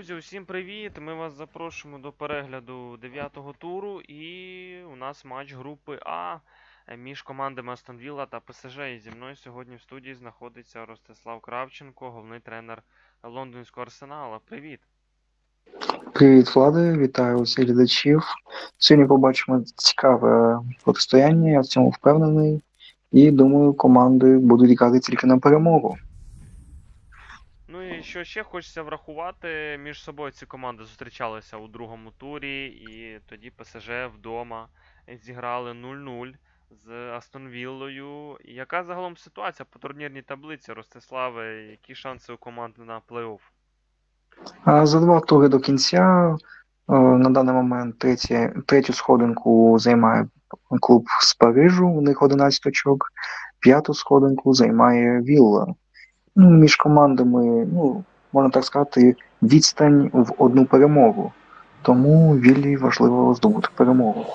Друзі, усім привіт! Ми вас запрошуємо до перегляду 9-го туру, і у нас матч групи А між командами Астон Вілла та ПСЖ. І зі мною сьогодні в студії знаходиться Ростислав Кравченко, головний тренер лондонського арсенала. Привіт! Привіт, Влади, вітаю усіх глядачів. Сьогодні побачимо цікаве протистояння, я в цьому впевнений. І думаю, команди будуть грати тільки на перемогу. Ну і що ще хочеться врахувати, між собою ці команди зустрічалися у другому турі, і тоді ПСЖ вдома зіграли 0-0 з Астон Віллою. Яка загалом ситуація по турнірній таблиці, Ростиславе? Які шанси у команди на плей-офф? За два тури до кінця на даний момент треті, третю сходинку займає клуб з Парижу, у них 11 очок, п'яту сходинку займає Вілла. Ну, між командами, ну, можна так сказати, відстань в одну перемогу. Тому Віллі важливо здобути перемогу.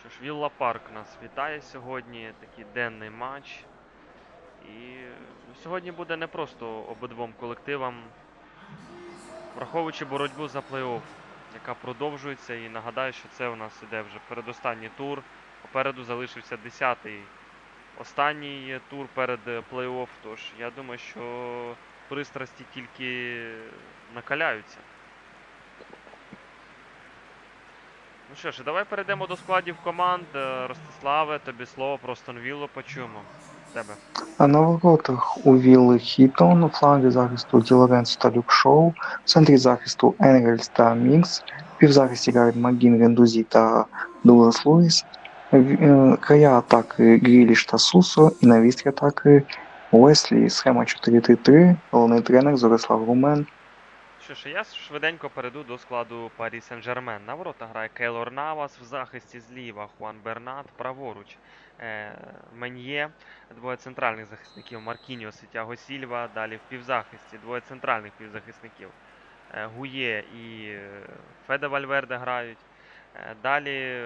Що ж, Вілла Парк нас вітає сьогодні, такий денний матч. І ну, сьогодні буде не просто обидвом колективам, враховуючи боротьбу за плей-офф, яка продовжується. І нагадаю, що це у нас іде вже передостанній тур. Попереду залишився 10-й останній тур перед е, плей-офф. Тож я думаю, що пристрасті тільки накаляються. Ну що ж, давай перейдемо до складів команд. Е, Ростиславе, тобі слово про Астон почуємо. Тебе. А на воротах у Вілли Хітон, у флангі захисту Ді та Люк Шоу, в центрі захисту Енгельс та Мікс, в півзахисті грають Магін, Рендузі та Дуглас Луїс, края атаки Гріліш та Сусо і на вістрі атаки Уеслі, схема 4-3-3, головний тренер Зорислав Румен. Що ж, я швиденько перейду до складу Парі Сен-Жермен. На воротах грає Кейлор Навас, в захисті зліва Хуан Бернат, праворуч е, Мен'є, двоє центральних захисників Маркіньос і Тяго Сільва. Далі в півзахисті двоє центральних півзахисників е, Гує і е, Феде Вальверде грають. Е, далі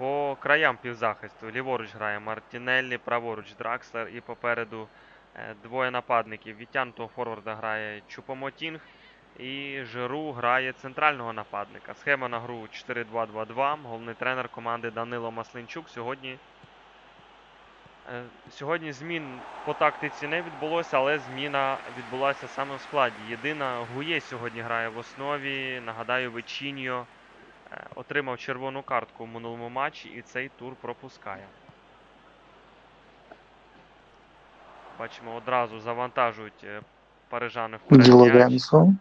по краям півзахисту ліворуч грає Мартінеллі, праворуч Дракслер і попереду е, двоє нападників. Відтянутого форварда грає Чупомотінг. І Жиру грає центрального нападника. Схема на гру 4-2-2-2. Головний тренер команди Данило Маслинчук. Сьогодні, е, сьогодні змін по тактиці не відбулося, але зміна відбулася саме в складі. Єдина Гує сьогодні грає в основі. Нагадаю, Вечіньо отримав червону картку в минулому матчі і цей тур пропускає. Бачимо, одразу завантажують е, парижани вперед Ді. Лоренцо,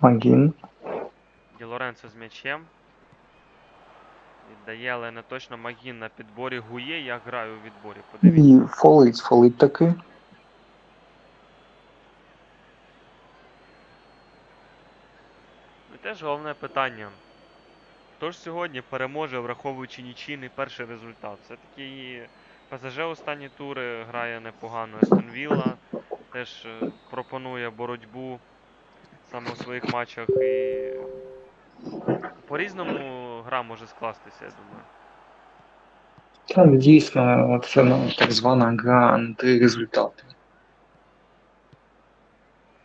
Магін, Ді Лоренцо з м'ячем. Віддає, але не точно Магін на підборі Гує. Я граю у відборі. Подивіться. і фолить, фолить таки. Теж головне питання. Хто ж сьогодні переможе, враховуючи нічийний перший результат? Все-таки ПСЖ останні тури грає непогано. Естон Вілла теж е, пропонує боротьбу саме у своїх матчах. І по-різному гра може скластися, я думаю. Так, дійсно, це ну, так звана гра на три результати.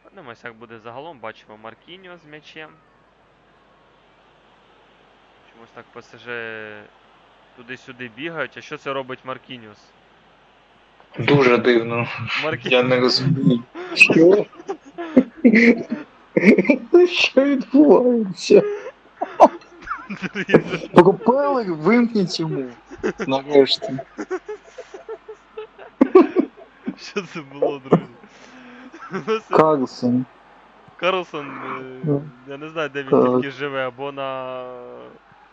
Подивимося, як буде загалом. Бачимо Маркіньо з м'ячем. Чомусь так ПСЖ туди-сюди бігають. А що це робить Маркіньос? Дуже дивно. Маркі... Я не розумію. Що? Що відбувається? Пропелер вимкніть йому. Нарешті. Що це було, друзі? Карлсон. Карлсон, е, Ну. я не знаю, де він тільки живе, або на.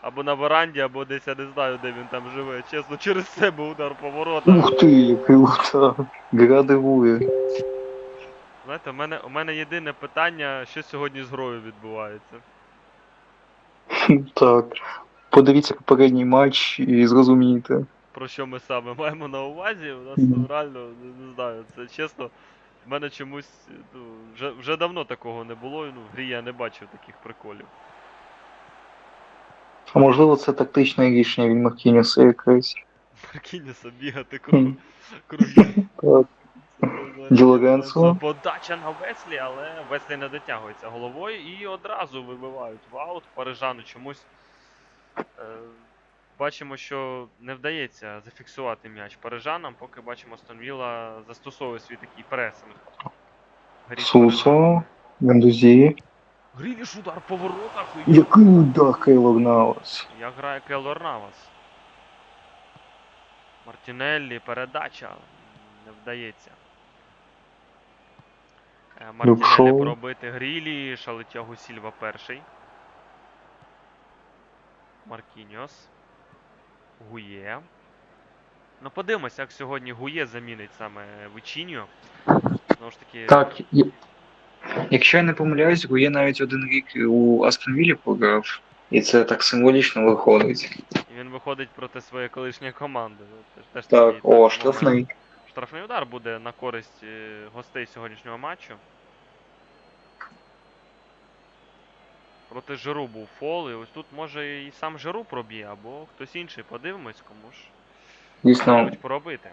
Або на веранді, або десь я не знаю, де він там живе. Чесно, через себе удар по воротах. Ух ти, який удар. Гра. Знаєте, у мене, у мене єдине питання, що сьогодні з грою відбувається. Так. Подивіться попередній матч і зрозумієте. Про що ми саме маємо на увазі? У нас ну, реально, не, не знаю, це чесно. В мене чомусь ну, вже, вже давно такого не було, ну, в грі я не бачив таких приколів. А можливо, це тактичне рішення від Маркініуса якесь. Маркініса бігати круг, круги. Подача на Веслі, але Веслі не дотягується головою і одразу вибивають в аут. Парижану чомусь. Е, бачимо, що не вдається зафіксувати м'яч парижанам, поки бачимо Стонвіла застосовує свій такий пресинг. Сусо, Гандузі. Гріліш удар по воротах. і Який удар Кейлор Навас. Як грає Келлор Навас. Мартінеллі, передача. Не вдається. Е, Мартінеллі Люкшоу. пробити Грілі, Шалетягу Сільва перший. Маркіньос. Гує. Ну подивимося, як сьогодні Гує замінить саме Вичіньо. Знову ж таки, Так, я- якщо я не помиляюсь, Гує навіть один рік у Астон Віллі пограв, і це так символічно виходить. він виходить проти своєї колишньої команди. Ну, теж- теж Так, такий, о, момент. штрафний. Штрафний удар буде на користь е, гостей сьогоднішнього матчу. Проти Жиру був фол, і ось тут може і сам Жиру проб'є, або хтось інший. Подивимось, кому ж Дійсно, пробити.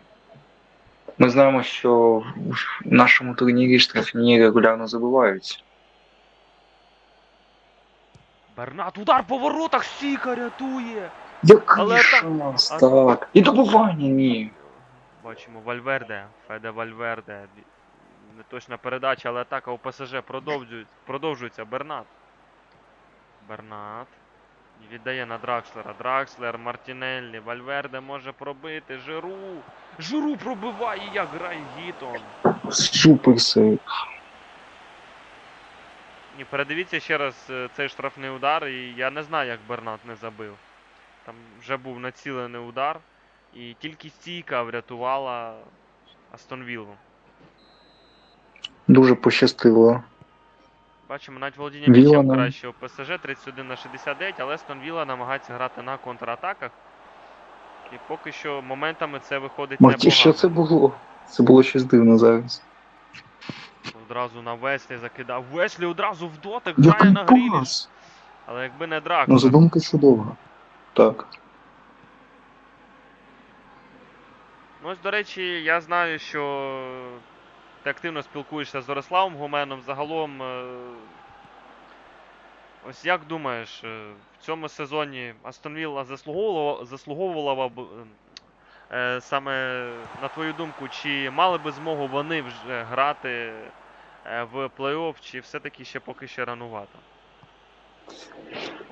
Ми знаємо, що в нашому турнірі штрафні регулярно забиваються. Бернат, удар по воротах, Сіка рятує! Який Але так- шанс, а- так. І добування ні. Бачимо Вальверде, Феде Вальверде. Неточна передача, але атака у ПСЖ продовжується. Бернат. Бернат. І Віддає на Дракслера. Дракслер, Мартінеллі. Вальверде може пробити. Жиру. Жиру пробиває, як грає Гітон. Супер сейв. І передивіться ще раз е, цей штрафний удар, і я не знаю, як Бернат не забив. Там вже був націлений удар, і тільки стійка врятувала Астон Віллу. Дуже пощастило. Бачимо, навіть володіння Віла м'ячем краще у ПСЖ 31 на 69, але Стон Вілла намагається грати на контратаках. І поки що моментами це виходить Марті, непогано. що це було? Це було щось дивне зараз. Одразу на Веслі закидав. Веслі одразу в дотик грає на Гріліш. Але якби не драк. Ну, задумка чудова. Так. Ну, ось, до речі, я знаю, що ти активно спілкуєшся з Ориславом Гуменом. Загалом, е, ось як думаєш, е, в цьому сезоні Астон Вілла заслуговувала, заслуговувала б е, саме, на твою думку, чи мали би змогу вони вже грати в плей-офф, чи все-таки ще поки ще ранувато?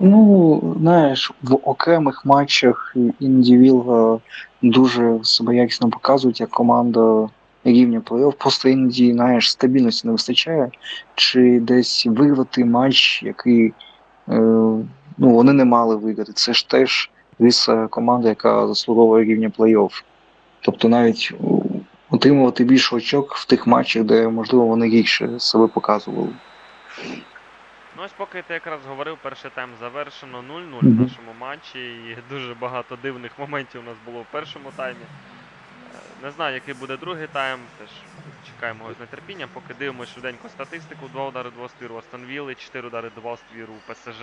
Ну, знаєш, в окремих матчах іноді Вілла дуже себе якісно показують як команда рівня плей-офф. Просто іноді, знаєш, стабільності не вистачає. Чи десь виграти матч, який е, ну, вони не мали виграти. Це ж теж риса команди, яка заслуговує рівня плей-офф. Тобто навіть отримувати більше очок в тих матчах, де, можливо, вони гірше себе показували. Ну, ось поки ти якраз говорив, перший тайм завершено 0-0 в нашому матчі. І дуже багато дивних моментів у нас було в першому таймі. Не знаю, який буде другий тайм. Теж чекаємо його з нетерпінням. Поки дивимося швиденько статистику. Два удари, два ствіру Астон Вілли, 4 удари, два ствіру у ПСЖ.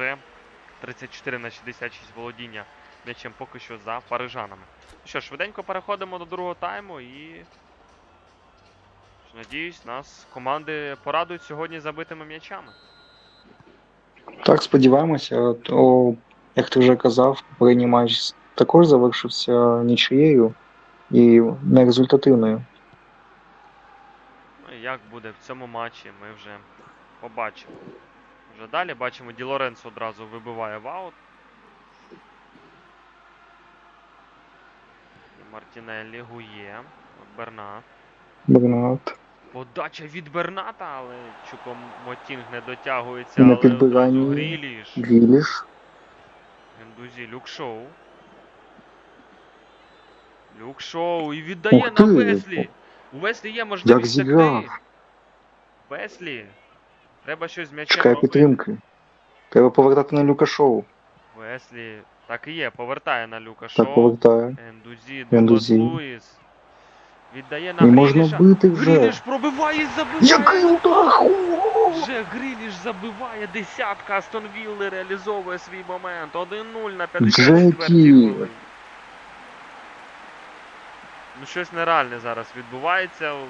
34 на 66 володіння м'ячем поки що за парижанами. Що швиденько переходимо до другого тайму і. Надіюсь, нас команди порадують сьогодні забитими м'ячами. Так, сподіваємося, то, як ти вже казав, попередній матч також завершився нічиєю і нерезультативною. Ну як буде в цьому матчі, ми вже побачимо. Вже далі бачимо, Ді Лоренцо одразу вибиває в аут. І Мартінеллі гує. От Бернат. Бернат. Подача від Берната, але Чупомотінг не дотягується. На але підбиранні одразу Гріліш. Гіліш. Гендузі Люкшоу. Люкшоу і віддає Ух на ти! Веслі. У Веслі є можливість Як зіграв. втекти. Веслі. Треба щось з м'ячем Чекає робити. підтримки. Треба повертати на Люка Шоу. Веслі. Так і є, повертає на Люка Так Шоу. повертає. Ендузі, Ендузі. Луїс. Віддає на І можна Гріліша. бити вже. Гріліш пробиває і забиває. Який удар! О! Вже Гріліш забиває десятка, Астон Вілли реалізовує свій момент. 1-0 на 54 Джекі. хвилині. Ну щось нереальне зараз відбувається в,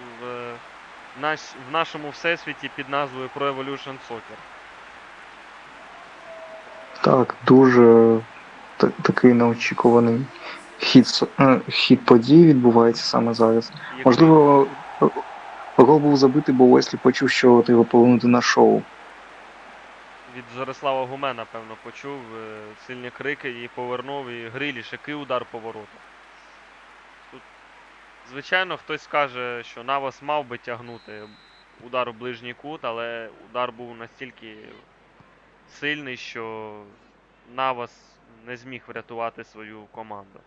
наш, в нашому всесвіті під назвою Pro Evolution Soccer. Так, дуже та- такий неочікуваний хід, е, хід подій відбувається саме зараз. Який- Можливо, гол був забитий, бо Уеслі почув, що треба повернути на шоу. від Зорислава Гумена, певно, почув е, сильні крики і повернув, і Гриліш, який удар по воротах. Звичайно, хтось скаже, що Навас мав би тягнути удар у ближній кут, але удар був настільки сильний, що Навас не зміг врятувати свою команду.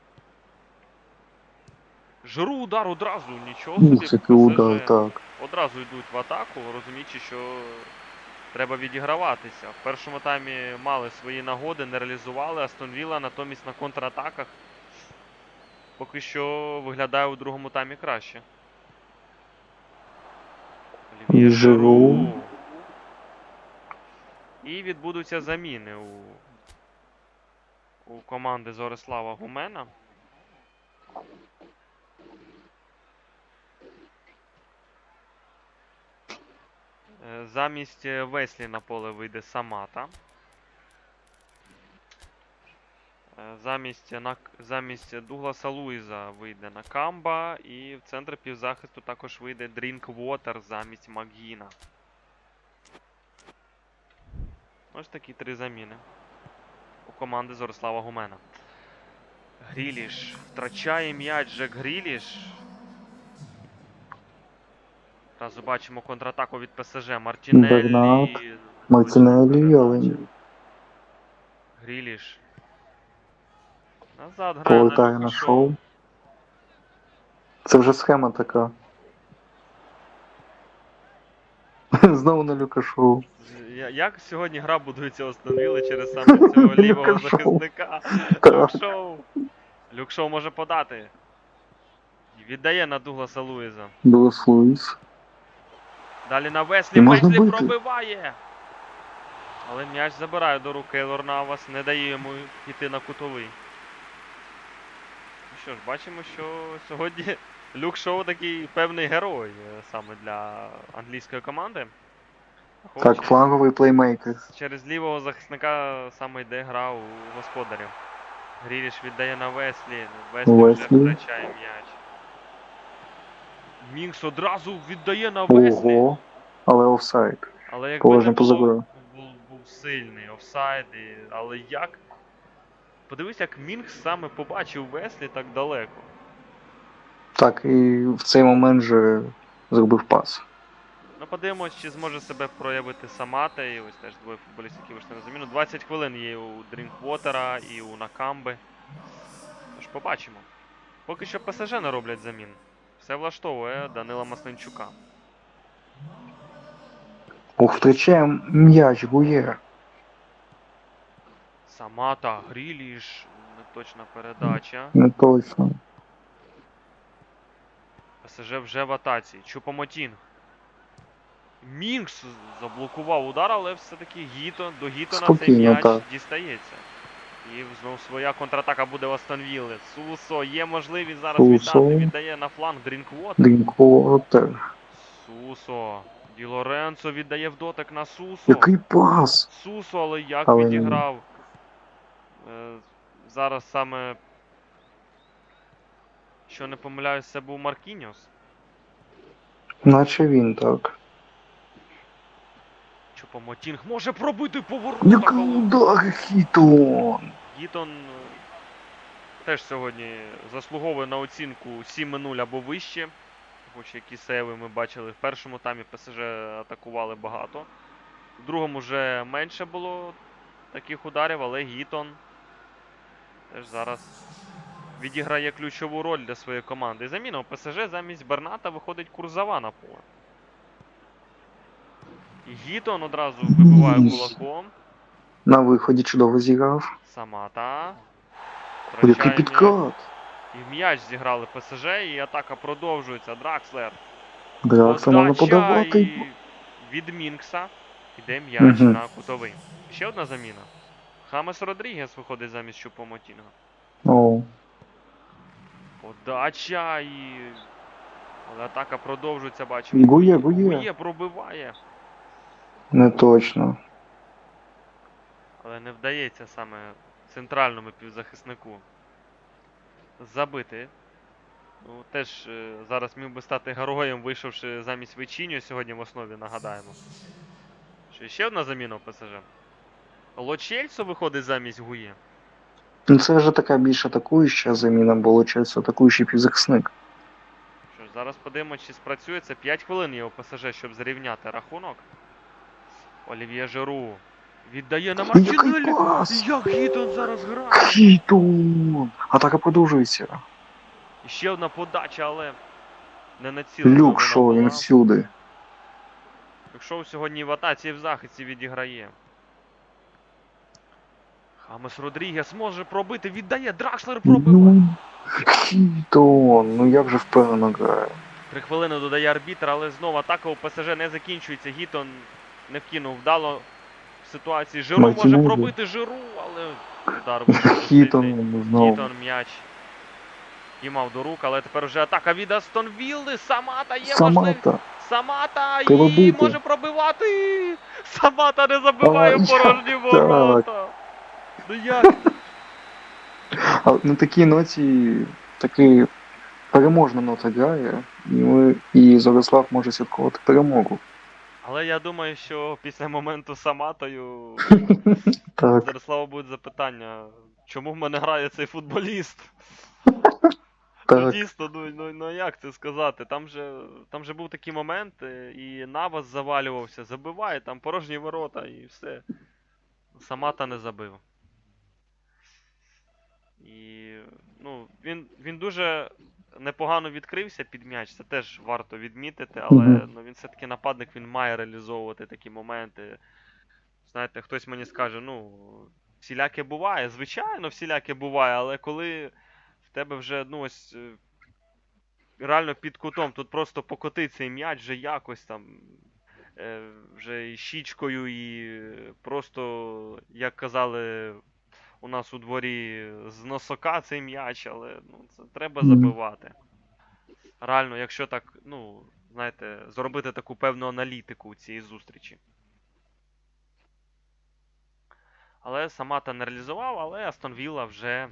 Жиру удар одразу, нічого собі. Ух, який удар, так. одразу йдуть в атаку, розуміючи, що треба відіграватися. В першому таймі мали свої нагоди, не реалізували. Астон Вілла натомість на контратаках поки що виглядає у другому таймі краще. І Жиру. І відбудуться заміни у, у команди Зорислава Гумена. Е, Замість Веслі на поле вийде Самата. Е, Замість, Нак- замість Дугласа Луїза вийде Накамба. І в центр півзахисту також вийде Дрінквотер замість Макгіна. Ось такі три заміни у команди Зорислава Гумена. Гріліш. Втрачає м'яч Джек Гріліш. Одразу бачимо контратаку від ПСЖ. Мартінеллі. Мартінеллі, Гріліш. Назад грає повертає на шоу. Це вже схема така. Знову на Люка Шоу. Як сьогодні гра будується остановили через саме цього лівого захисника? Люк Шоу. Люк Шоу може подати. Віддає на Дугласа Луїза. Дуглас Луїс. Далі на Веслі. Веслі пробиває. Але м'яч забирає до рук Кейлор Навас, не дає йому йти на кутовий. Що ж, бачимо, що сьогодні Люк Шоу такий певний герой е, саме для англійської команди. Так, фланговий плеймейкер. Через лівого захисника саме йде гра у господарів. Гріліш віддає на Веслі. Веслі вже втрачає м'яч. Мінкс одразу віддає на Веслі. Ого. Але офсайд. Але якби Положення не було, був, був сильний офсайд, але як? Подивись, як Мінкс саме побачив Веслі так далеко. Так, і в цей момент же зробив пас. Ну, подивимось, чи зможе себе проявити Самата, і ось теж двоє футболістів, які вийшли на заміну. 20 хвилин є у Дрінквотера і у Накамби. Тож побачимо. Поки що ПСЖ не роблять замін. Все влаштовує Данила Маслинчука. Ох, втрачає м'яч, Гує. Самата, Гріліш, неточна передача. Не точно. ПСЖ вже в атаці. Чупомотінг. Мінкс заблокував удар, але все-таки Гіто, до Гітона цей м'яч так. дістається. І знову своя контратака буде в Астон Вілли. Сусо, є можливість зараз Сусо. віддати. Віддає на фланг Дрінквот. Дрінквотер. Сусо. Ді Лоренцо віддає в дотик на Сусо. Який пас! Сусо, але як Але відіграв. Е, зараз саме. Що не помиляюсь, це був Маркіньос. Наче він так. Чупомотінг може пробити поворот. Який удар хітон! Гітон е, теж сьогодні заслуговує на оцінку 7-0 або вище. Хоч які сейви ми бачили в першому таймі ПСЖ атакували багато. В другому вже менше було таких ударів, але Гітон теж зараз відіграє ключову роль для своєї команди. Заміна у ПСЖ замість Берната виходить Курзава на поле. Гітон одразу вибиває кулаком. На виході чудово зіграв. Самата. Який підкат! І в м'яч зіграли ПСЖ, і атака продовжується. Дракслер. Дракса можна подавати. і від Мінкса. Іде м'яч Мгм. на кутовий. Ще одна заміна. Хамес Родрігес виходить замість Чупомотінга. О, Подача і. Але атака продовжується, бачимо. Гує, гує. Гує пробиває. Не точно. Але не вдається саме центральному півзахиснику забити. Ну, теж е, зараз міг би стати героєм, вийшовши замість Вечіньо сьогодні в основі, нагадаємо. Що ще одна заміна в ПСЖ. Лочельсо виходить замість Гує. Ну це вже така більш атакуюча заміна, бо Лучельсо атакуючий півзахисник. Що ж, зараз подивимося, чи спрацює це 5 хвилин у ПСЖ, щоб зрівняти рахунок. Олів'є Жиру віддає на Який Мартінелі. Як Гітон зараз грає! Хітон! Атака продовжується. І ще одна подача, але не націлена. Люк вона шоу, він була. всюди. Якщо сьогодні в атаці і в захисті відіграє. Хамес Родрігес може пробити, віддає, Дракслер пробиває. Ну, ну як же впевнено грає. Три хвилини додає арбітр, але знову атака у ПСЖ не закінчується. Гітон не вкинув вдало в ситуації. Жиру може пробити Жиру, але удар. Гітон м'яч. Піймав до рук, але тепер вже атака від Астон Вілли. Самата є можливість. Самата. І може пробивати. Самата не забиває А, порожні ворота. Ну як? А на такій ноті таки переможна нота грає, і, ми, і Зорислав може святкувати перемогу. Але я думаю, що після моменту з Саматою Так. Будуть запитання, чому в мене грає цей футболіст? Ну Так. дійсно, ну, ну, ну як це сказати? Там же, там же був такий момент, е, і Навас завалювався, забиває, там порожні ворота і все. Самата не забив. І ну, він, він дуже непогано відкрився під м'яч, це теж варто відмітити, але ну, він все-таки нападник, він має реалізовувати такі моменти. Знаєте, хтось мені скаже, ну, всіляке буває, звичайно, всіляке буває, але коли в тебе вже, ну ось. е, Реально під кутом, тут просто покоти цей м'яч вже якось там. Е, вже і щічкою, і просто, як казали у нас у дворі, з носока цей м'яч, але ну, це треба забивати. Реально, якщо так, ну, знаєте, зробити таку певну аналітику цієї зустрічі. Але Самата не реалізував, але Астон Вілла вже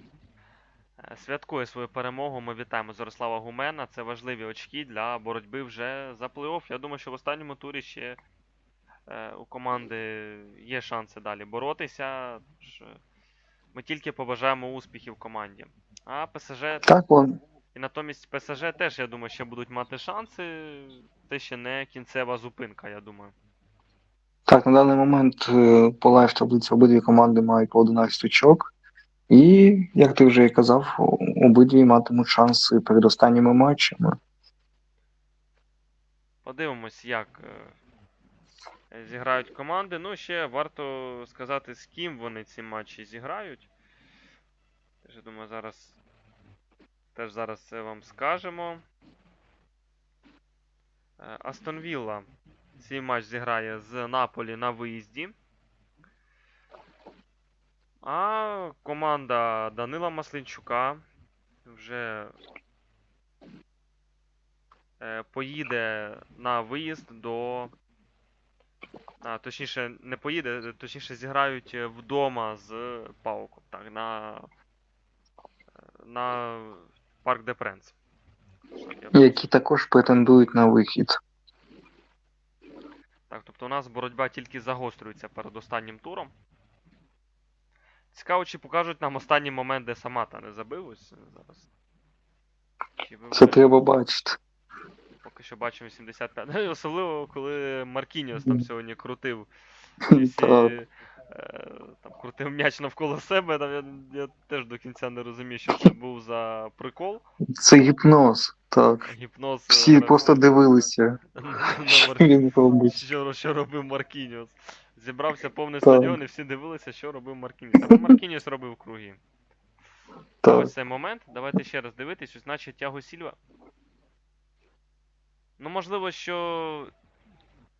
е, святкує свою перемогу. Ми вітаємо Зорислава Гумена. Це важливі очки для боротьби вже за плей-офф. Я думаю, що в останньому турі ще е, у команди є шанси далі боротися. Ми тільки побажаємо успіхів команді. А ПСЖ Так, он. і натомість ПСЖ теж, я думаю, ще будуть мати шанси. Це ще не кінцева зупинка, я думаю. Так, на даний момент е, по лайф таблиці обидві команди мають по 11 очок. І, як ти вже і казав, обидві матимуть шанси перед останніми матчами. Подивимось, як е, зіграють команди. Ну, ще варто сказати, з ким вони ці матчі зіграють. Теж, я думаю, зараз. Теж зараз це вам скажемо. Е, Астон Вілла цей матч зіграє з Наполі на виїзді. А команда Данила Маслинчука вже е, поїде на виїзд до. А, точніше, не поїде, точніше зіграють е, вдома з Пауком. Так, на, е, на Парк де Пренс. Які також претендують на вихід. Так, тобто у нас боротьба тільки загострюється перед останнім туром. Цікаво, чи покажуть нам останній момент, де Самата не забив ось зараз. Чи Це треба бачити. Поки що бачимо 85. Ну, Особливо, коли Маркініос там сьогодні крутив. всі, е, там, крутив м'яч навколо себе. Там, я, я теж до кінця не розумію, що це був за прикол. Це гіпноз. Так. Гіпноз. е, Всі гравців просто дивилися, на- на що що, що робив Маркініос. Зібрався повний Так. стадіон і всі дивилися, що робив Маркініос. Але Маркініос робив круги. Так. ось цей момент. Давайте ще раз дивитись, ось наче Тяго Сільва. Ну, можливо, що.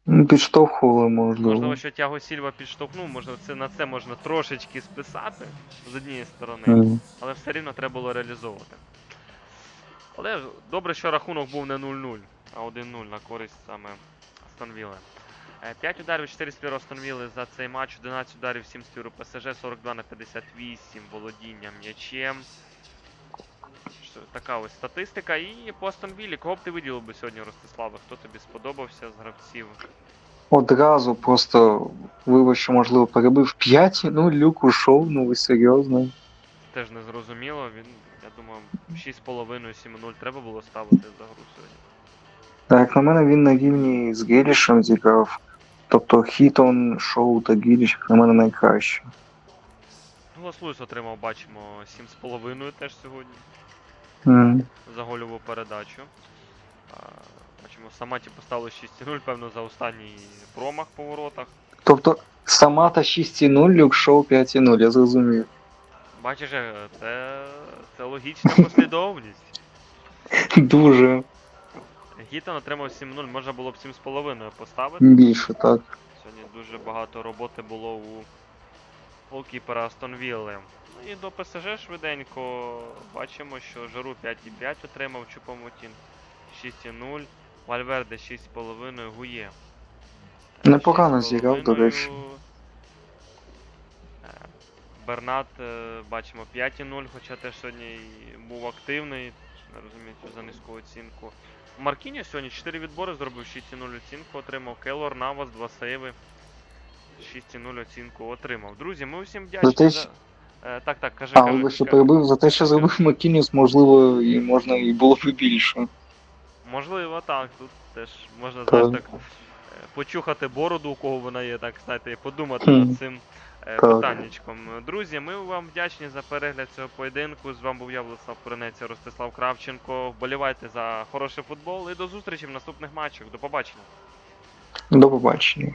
Ну, Підштовхували, можливо. Можливо, що Тяго Сільва підштовхнув, можливо, це на це можна трошечки списати з однієї сторони, Мгм. але все рівно треба було реалізовувати. Але добре, що рахунок був не 0-0, а 1-0 на користь саме Астон 5 ударів, 4 спіру Астон Вілли за цей матч, 11 ударів, 7 спіру ПСЖ, 42 на 58 володіння м'ячем. Така ось статистика. І по Астон Віллі, кого б ти виділив би сьогодні, Ростиславе? Хто тобі сподобався з гравців? Одразу просто вибач, що можливо перебив 5, ну люк ушов, ну ви серйозно. Теж не зрозуміло. Він, я думаю, 6,5-7-0 треба було ставити за гру сьогодні. Так, на мене він на рівні з Гілішем зіграв. Тобто Хітон, Шоу та Гіліш, як на мене найкраще. Голос Луїс отримав, бачимо, 7,5 теж сьогодні. За гольову передачу. А, Бачимо, Саматі поставили 6-0, певно, за останній промах по воротах. Тобто Самата 6,0, люк Шоу 5,0, я зрозумів. Бачиш, е, це, це логічна послідовність. Дуже Гітон отримав 7-0, можна було б 7,5 поставити. більше, так. Сьогодні дуже багато роботи було у голкіпера Астон Вілли. Ну і до ПСЖ швиденько бачимо, що Жару 5,5 отримав Чупомотін 6,0, Вальверде 6,5, Гує. Непогано зіграв, до речі. Е, Бернат е, бачимо 5,0, хоча теж сьогодні був активний. Не розумію, що за низьку оцінку. Маркіні сьогодні 4 відбори зробив 6,0 оцінку, отримав. Келор Навас 2 сейви. 6,0 оцінку отримав. Друзі, ми всім вдячні за. Е, так, так, кажи, А, кажи. що перебив за те, що зробив Макініус, можливо, і можна і було б більше. Можливо, так. Тут теж можна знаєш, так е, почухати бороду, у кого вона є, так знаєте, і подумати над цим е, питаннячком. Друзі, ми вам вдячні за перегляд цього поєдинку. З вами був я, Владислав Куренець Ростислав Кравченко. Вболівайте за хороший футбол і до зустрічі в наступних матчах. До побачення. До побачення.